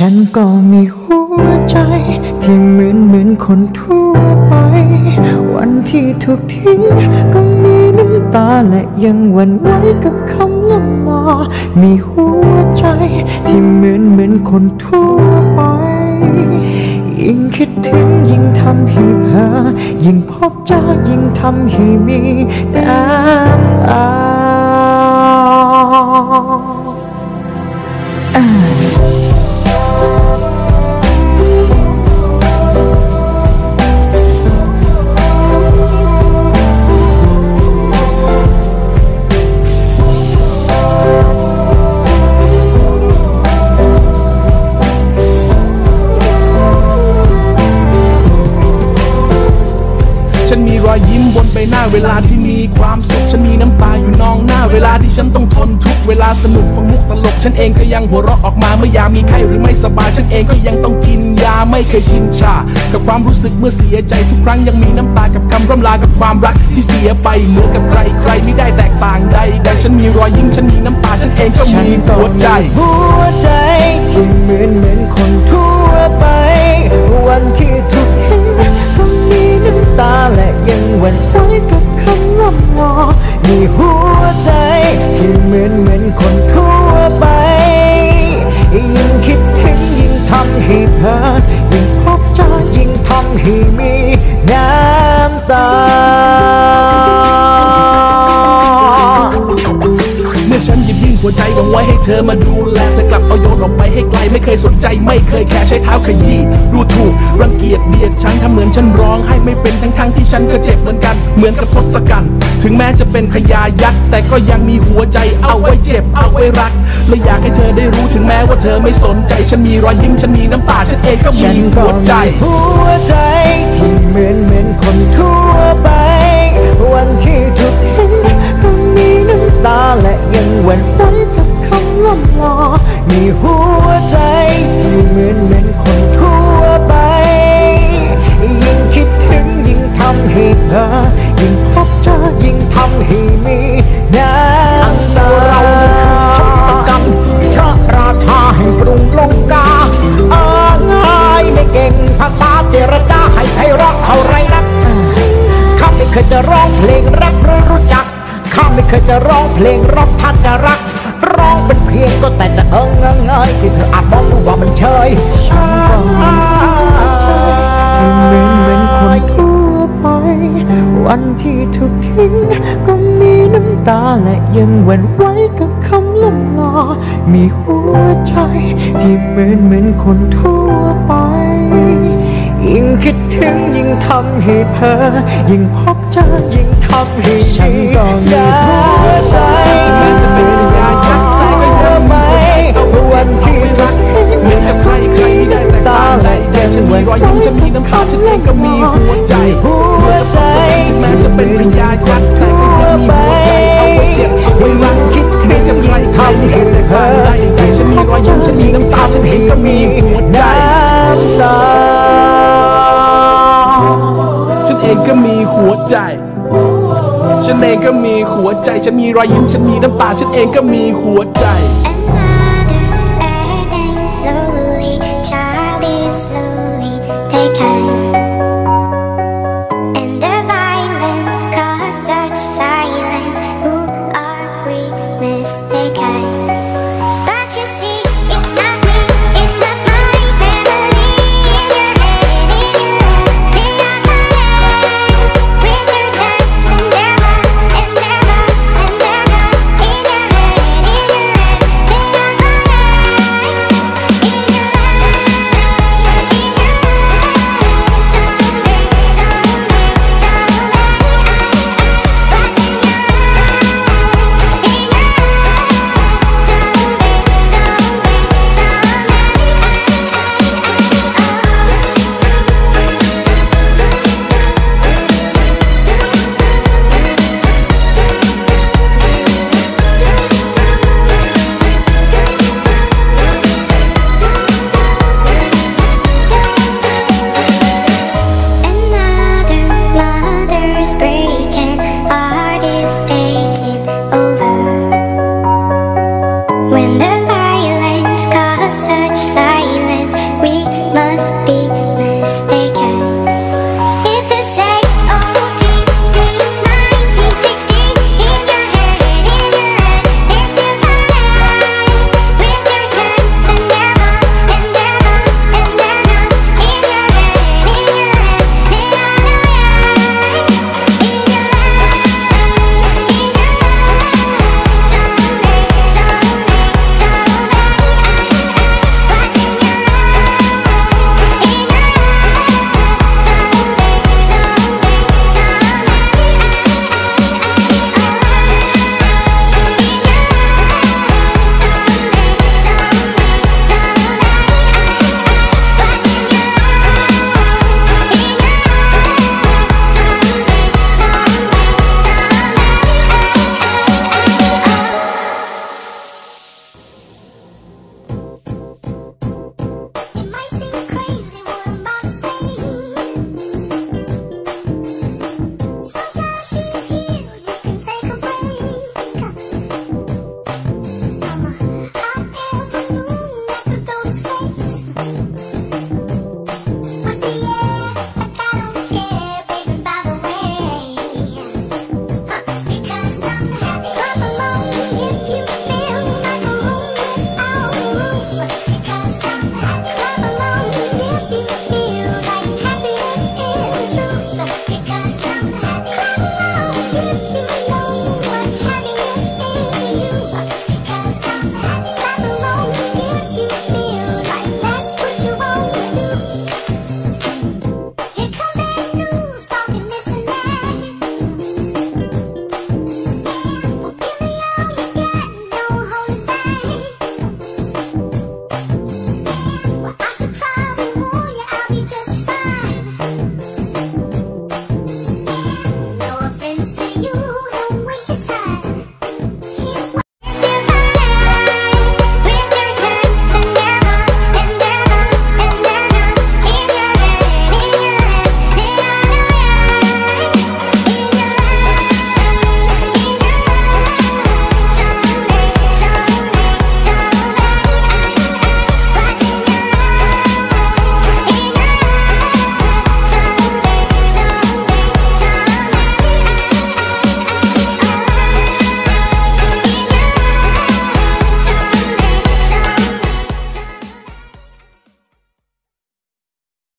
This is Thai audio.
ฉันก็มีหัวใจ ที่เหมือนเหมือนคนทั่วไป วันที่ถูกทิ้งก็มีน้ำตาและยังหวั่นไหวกับคำล่ำลามีหัวใจ ที่เหมือนเหมือนคนทั่วไป ยิ่งคิดถึงยิ่งทำให้เพ้อยิ่งพบเจอยิ่งทำให้มีน้ำตา ฉันต้องทนทุกเวลาสนุกฟังมุกตลก ฉันเองก็ยังหัวเราะออกมาเมื่อยามีไข้หรือไม่สบาย ฉันเองก็ยังต้องกินยาไม่เคยชินชา กับความรู้สึกเมื่อเสียใจทุกครั้งยังมีน้ำตากับคำร่ำลากับความรักที่เสียไปเหมือนกับใครใครไม่ได้แตกต่างใดแต่ฉันมีรอยยิ้มฉันมีน้ำตาฉันเองก็มีหัวใจหัวใจที่เหมือนเหมือนคนทั่ว ตา เมื่อฉันหยิบยื่นหัวใจหวังไว้ให้เธอมาดูแล โยนออกไปให้ไกลไม่เคยสนใจไม่เคยแคร์ใช้เท้าขยี้ดูถูกรังเกียจเบียดฉันทำเหมือนฉันร้องให้ไม่เป็นทั้งทั้งๆที่ฉันก็เจ็บเหมือนกัน เหมือนกับทศกัณฐ์ถึงแม้จะเป็นขยายักษ์แต่ก็ยังมีหัวใจเอาไว้เจ็บเอาไว้รักและอยากให้เธอได้รู้ถึงแม้ว่าเธอไม่สนใจ ฉันมีรอยยิ้มฉันมีน้ำตาฉันเองก็มีหัวใจหัวใจที่เหมือนเหมือนคนทั่วไป วันที่ถูกทิ้งก็มีน้ำตาและยังหวั่นไหว คำล่ำลามีหัวใจที่เหมือนเหมือนคนทั่วไป ยิ่งคิดถึงยิ่งทำให้เธอยิ่งพบเจอยิ่งทำให้มีน้ำตาเราทศกัณฐ์พระราชาแห่งกรุงลงกาอ่าง่ายไม่เก่งภาษาเจรจาให้ไพเราะเท่าไรนักข้าไม่เคยจะร้องเพลงรักหรือรู้จักข้าไม่เคยจะร้องเพลงรักถ้าจะรัก ร้องเป็นเพียงก็แต่จะเอิงเงยเงยที่เธออาจมองดูว่ามันเชยฉันก็เหมือนเหมือนคนทั่วไป วันที่ถูกทิ้งก็มีน้ำตาและยังหวั่นไหวกับคำล่ำลา มีหัวใจที่เหมือนเหมือนคนทั่วไปยิ่งคิดถึงยิ่งทำให้เพ้อยิ่งพบเจอยิ่งทำให้ฉันก็มีหัวใจแม้จะเป็น ฉันมีรอยยิ้มฉันมีน้ำตาฉันเองก็มีหัวใจหัวใจแม้จะเป็นพยายักษ์แต่ก็ยังมีหัวใจเอาไว้เจ็บเอาไว้รักคิดถึงกับใครใครไม่ได้แตกต่างใดแต่ฉันมีรอยยิ้มฉันมีน้ำตาฉันเองก็มีหัวใจตาฉันเองก็มีหัวใจ ฉันเองก็มีหัวใจ ฉันมีรอยยิ้ม ฉันมีน้ำตา ฉันเองก็มีหัวใจ daytime